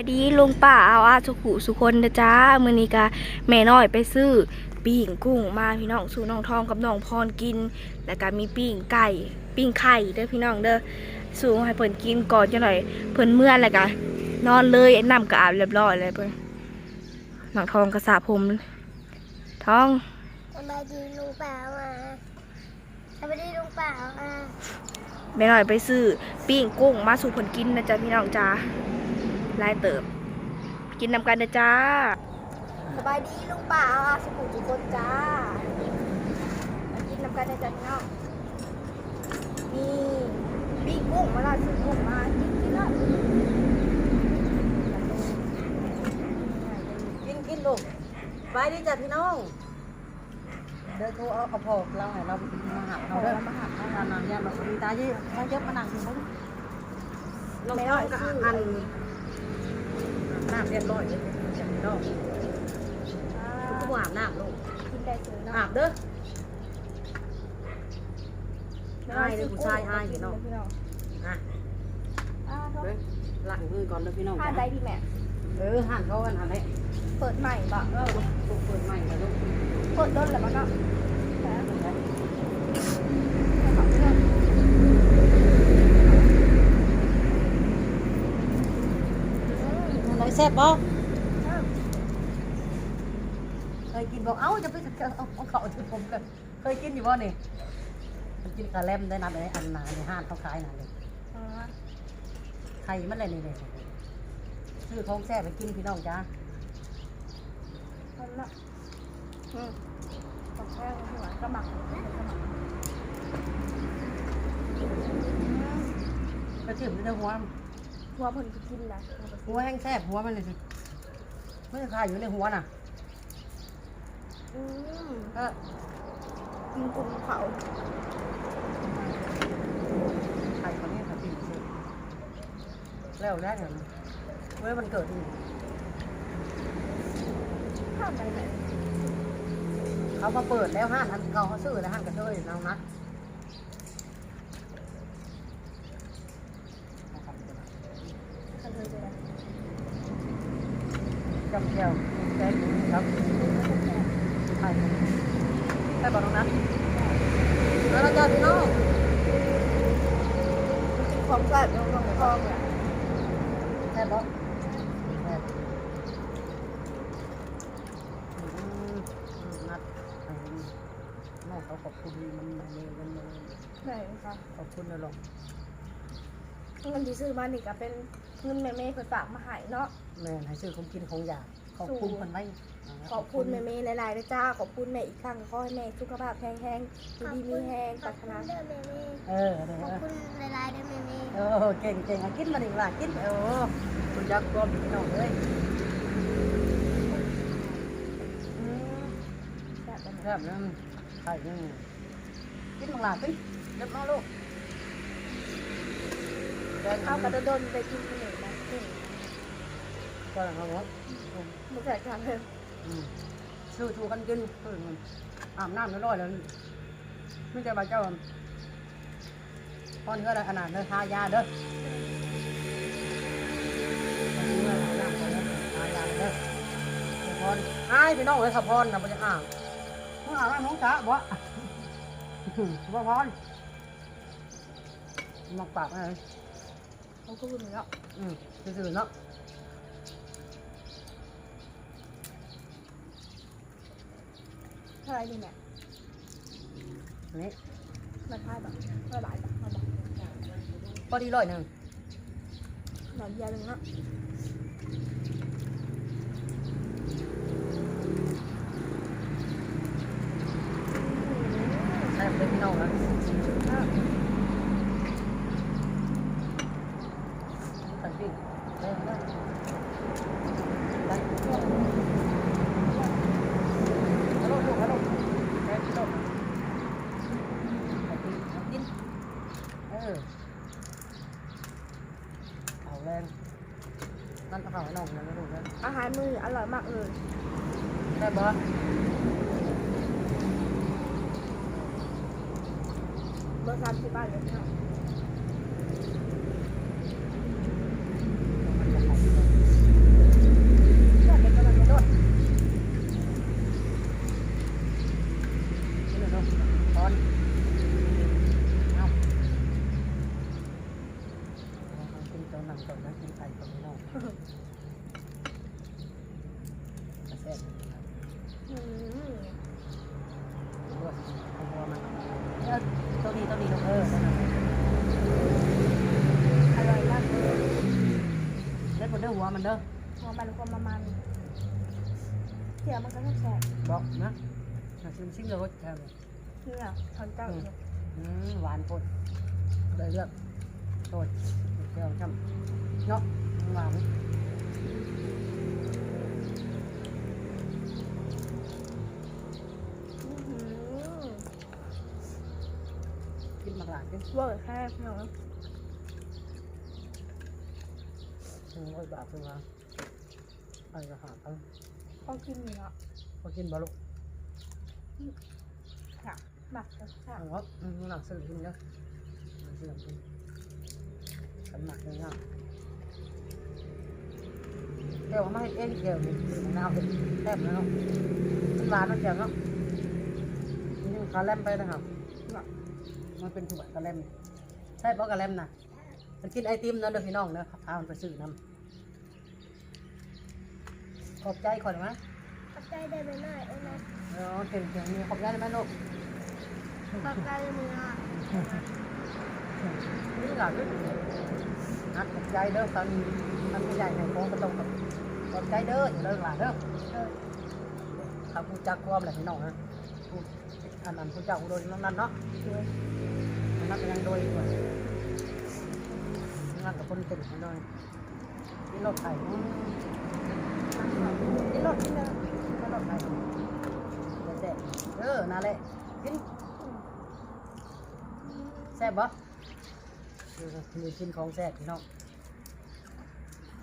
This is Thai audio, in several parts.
สวัสดีลุงป้าเอาอาสุขุสุคนนะจ้ามื้อนี้ก็แม่น้อยไปซื้อปิ้งกุ้งมาพี่น้องสู่น้องทองกับน้องพรกิน แล้วก็มีปิ้งไก่ปิ้งไข่เด้อพี่น้องเด้อสู่ให้เพิ่นกินก่อนจังหน่อยเพิ่นเมื่อแล้วก็นอนเลยน้ำก็อาบเรียบร้อยเลยเพิ่นน้องทองก็สระผมท้องสบายดีลุงป่ามาสบายดีลุงป่ามาแม่น้อยไปซื้อปิ้งกุ้งมาสู่เพิ่นกินนะจ๊ะพี่น้องจ้า ลายเติบ กินนำกันนะจ้า สบายดีลุงป่าอาสุขุสุคนจ้ามากินนำกันนะจ๊ะพี่น้องนี่ปิ้งกุ้งมาละซื้อกุ้งมากินกินละกินกินลูกไปดิจ้ะพี่น้องเดี๋ยวโทรเอาเอาพอกเราให้เรามาหาเราเด้อมาหาเรานานๆยามเราสุดตาเยอะเขาเยอะมานั่งกินเขาลงท้องก็อัน น้ำเรียบร้อยเลยจ้ะพี่น้องทุกคนอาบน้ำลูกกินได้ซื้อเนาะอาบเด้ออายเลยผู้ชายอายพี่น้องอะอ่าเนาะเด้อล้างมือก่อนเด้อพี่น้องทานได้พี่แม่ เออหั่นเขากันหั่นให้เปิดใหม่บ่เออลูกลูกเปิดใหม่มาลูกเปิดต้นแล้วมันก็แต่ อะไรแซ่บบ่เคยกินบอกเอ้าจะไปเอาเอาเขาที่ผมเลยเคยกินอยู่บ่นี่มันกินกระแลมได้นะในอันนาในห้างเขาขายนะเลยอ่าไข่มันอะไรนี่เลยซื้อของแซ่บไปกินพี่น้องจ้าทำละอืมกับแป้งหัวกระหมักกระหมักกระเทียมในหัว หัวเพิ่นก็กินนะหัวแห้งแซ่บหัวมันเลยสิไม่ใช่ขายอยู่ในหัวน่ะอืมก็กินกุ้งเผาไข่คนนี้เขาตีสิแล้วแรกเนี่ยเมื่อมันเกิดนี่ข้ามไปไหนเขามาเปิดแล้วห้างอันเก่าเขาซื้อแล้วห้างกระเทยน้องนะ คันเธอเจอ จำแก้วแครับไข่ได้บอกน้องนะแล้วเราจะพี่น้องกินของแซ่บน้องของทองอะแซ่บบ่แซ่บนัดน้องเขาขอบคุณมันมาเลยมันมาไหนคะขอบคุณนะหลูกเงินที่ซื้อมานี่ก็เป็นเงินแม่เมย์เพิ่นฝากมาให้เนาะแม่ให้ซื้อของกินของอยาก ขอบคุณคนไว้ขอบคุณแม่เมย์หลายๆนะจ้า ขอบคุณแม่อีกครั้งขอให้แม่สุขภาพแข็งแรงดีมีแรงปรารถนาเด้อแม่แม่เออเดี๋ยวขอบคุณหลายๆเด้อแม่แม่เออเก่งเก่งอะกินมาดิล่ะกินเออคุณยักษ์ก้มพี่น้องเลยแซ่บอันนี้แซ่บนะไข่ยังกินมังลาสิเด็บน้องลูกแดงข้าวกระโดนไปกินขนมนะนี่ ก็เอาหมดไม่ใส่กันเลยอืมสู้ชูกันกินเอออาบน้ำร้อยๆแล้วไม่จะมาเจ้าพอนก็ได้ขนาดเด้อทายาเด้อทายาเด้อพอนอ้ายพี่น้องเลยขับพอนนะบ่จะอ่างมึงอ่างน้องจ๋าบ่บ่พอนมักปากอะไรเขาก็พูดอย่างนี้แล้วอืมซื่อๆเนาะ เท่าไหรดีแม่อันนี้มาทายแบบไม่บาทแบบมาบอกพอดีร้อยหนึ่งหน่อยเดียวหนึงเนาะใช่เป็นพี่น้องนะสั แรงนั่นเขาขนมนั่นลูกนั่นอาหารมืออร่อยมากเลยได้ปะเบอร์สามที่บ้านเลยค่ะตอน ชิมเตัวนี้ตัวนี้ลงเออรเลยเด็ดเด้อหัวมันเด้อหัวมันหัวมัมันเสียวมันก็แซ่บบอกนะน่ะชิมชิมเลยแซ่เนี่ยทอนเจ้าอืมหวานโนดได้เลือกโดษเจ้าช่ำเนาะ หวานอื้อหือกินมากหลายกินเวอร์แค่พี่น้องถึงร้อยบาทถึงว่าไปก็หาเอาต้องกินอยู่เนาะพอกินบ่ลูกค่ะหมักจะค่ะเอาครับอืมหนักซื้อกินเด้อหนักซื้อกินกันหนักเลยนะ เดี๋ยวมาให้เอ็นเดี๋ยวนี่มะนาวเป็นแซ่บแล้วเนาะมันหวานมันแจ่มเนาะนี่มันคาแลมไปนะครับมันเป็นถั่วคาแลมใช่เพราะคาแลมนะมันกินไอติมเนาะเด้อพี่น้องเนาะพามันไปซื้อน้ำขอบใจก่อนไหมขอบใจได้ไหมหน่อยเอ้ยนะเออเก่งเก่งมีขอบใจได้ไหมลูกขอบใจมือหน่อยนี่หลานด้วยนัดขอบใจเด้อตอนทำใหญ่ในโค้งก็ต้องขอบ ขอบใจเด้ออย่าเลิกหลานเด้อเออข้าพูดจักความอะไรพี่น้องนะพูดอันนั้นพูดจักโดยนั่นเนาะนั่นเป็นยังโดยกว่านั่นกับคนเก่งหน่อยนี่รถไถนี่รถนี่นะนี่รถไถแซ่บเออนั่นแหละกินแซ่บบ่คือกินของแซ่บพี่น้อง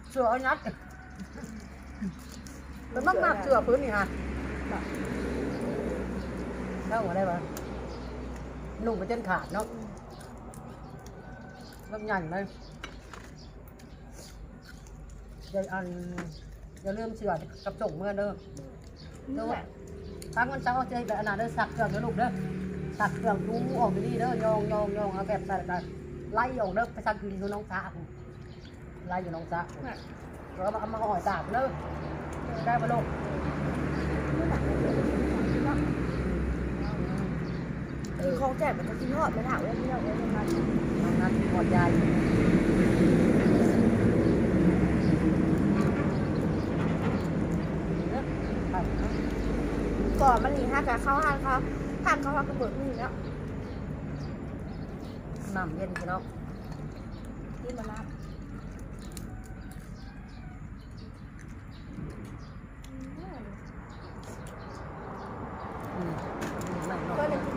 เสือเอานัด เป็นมากมากๆเสือพื้นนี่ฮะเข้าหัวได้ปะนุ่งไปจนขาดเนาะลำใหญ่เลยอย่าอันอย่าลืมเสือกับส่งเมื่อเด้อนี่แหละทั้งวันเช้าเจ๊แบบอันนั้นเด้อสักเครื่องเด้อลูกเด้อสักเครื่องดูออกไปนี่เด้อยองยองยองเอาแบบใส่กันไล่ออกเด้อไปสักอยู่ที่น้องสาพุ่นไล่อยู่น้องสาพุ่นแล้ว เราเอามาห่อตากเด้อได้ปะลูกคืออของแจกมันจะกินทอดไม่ถามว่าพี่น้องเอ้ยมันน้องนัดหอดยายเด้อไปเนาะก่อนมันหนีห้ากะเข้าห้างเขาห้างเขาห้ากระเบิดนี่แล้วน้ำเย็นพี่น้องที่มารับ อืมไม่เนาะ ก็เลยกิน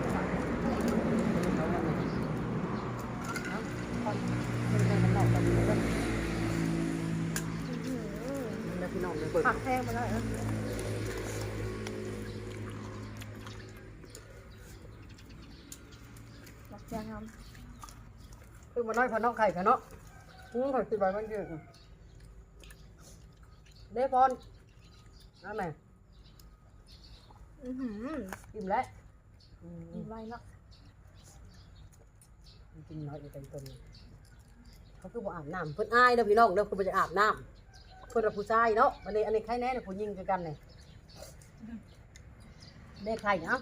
หน่อย ผักแห้งมาแล้วนะหมักแจงครับคือมันน้อยพอน้องไข่กันเนาะอืมข่อยคิดไว้มันเยอะเด้พอนนั่นแหละอือหืออิ่มแล้วอืมกินไวเนาะกินน้อยอยู่เต็มต้นเขาคือบ่อาบน้ำเพิ่นอายเด้อพี่น้องเด้อเพิ่นบ่จะอาบน้ำ เพิ่นเป็นผู้ชายเนาะอันนี้อันนี้ใครแน่เนี่ยผู้หญิงคือกันเนี่ยเด้ไข่เนาะ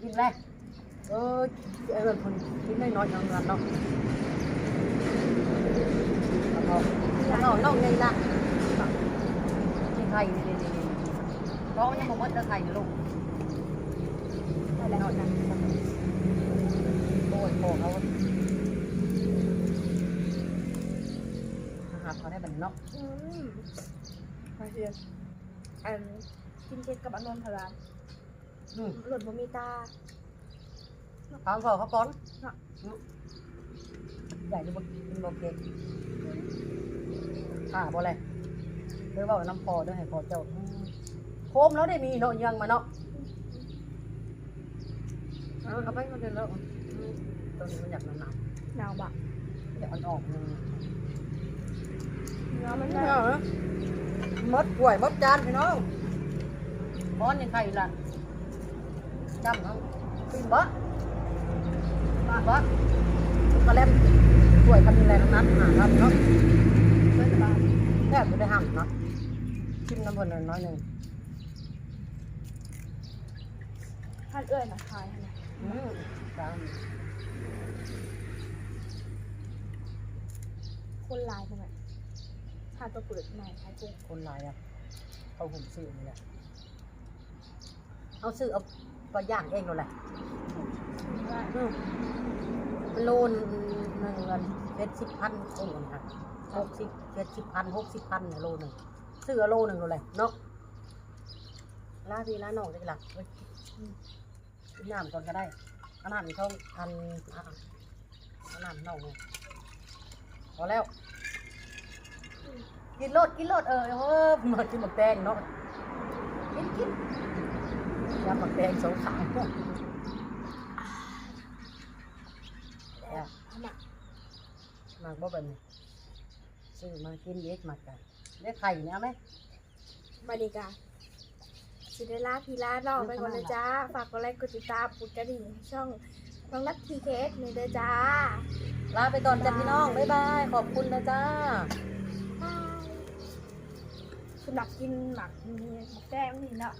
กินแล้วเออไอ้เพิ่นคนกินน้อยๆจังนั้นเนาะเอาเอาเอาน้องไงล่ะกินไข่นี่นี่นี่น้องยังบ่หมดเด้อไข่นะลูกได้แล้วนะโอ้ยโอ้เขาอาหาร เขาได้แบบเนาะอืมมาเชียร์อันกินเค้กกับอนนท์พลานอืมหลุดบ่มีตาถามเขาเขาป้อนเนาะอืมใหญ่หรือบ่กินบ่เก่งอ่าบ่เลยเด้อว่าน้ำพอเด้อให้พอเจ้าอืมโคมแล้วได้มีเนาะยังมาเนาะเอาเอาไปมาเดินแล้วอืมตอนนี้มันอยากหนาวหนาวบะๆอยากอ่อนๆ นึงเนื้อมันได้มดกล้วยมดจานพี่น้องป้อนยังไงล่ะจำเอากินบ่มาบ่มาเล่มกล้วยคำนี้แรงนั้นหาครับเนาะเพื่อนบ้านแทบจะได้หั่นเนาะชิมน้ำเพิ่นน้อยหนึ่งท่านเอื้อยนะคายนะอืมจานคนลายไปห น่อยตัวเปิดใหม่ขายกุ้งคนหลายอะเอาหุ่มซื้อนี่แหละเอาซื้อเอาปลาย่างเองนั่นแหละอืมโลนหนึ่งเงินเจ็ดสิบพันโอ้ยค่ะหกสิบเจ็ดสิบพันหกสิบพันเนี่ยโลหนึ่งซื้อเอาโลหนึ่งนั่นแหละเนาะลาพี่ลาน้องได้หลักเว้ยอืมกินน้ำก่อนก็ได้อันนั้นช่องอันอะอันนั้นน้องเนี่ยพอแล้ว กินรสกินรสเออเออมากินหมักแตงเนาะกินกินยำหมักแตงสองขาเนี่ยหมักหมักบ่เป็นนี่ซื้อมากินเย็ดหมักกันได้ไข่เนี่ยเอาไหมบรรยากาศสิได้ลาพี่ลาน้องไปก่อนนะจ้า ฝากกดไลค์กดติดตามกดกระดิ่งให้ช่องน้องนัททีเคสนี่เด้อจ้าลาไปก่อนจ้ะพี่น้อง บ๊ายบาย ขอบคุณนะจ้า สำหรับกินหมักมีหมักแต้มนี่เนาะ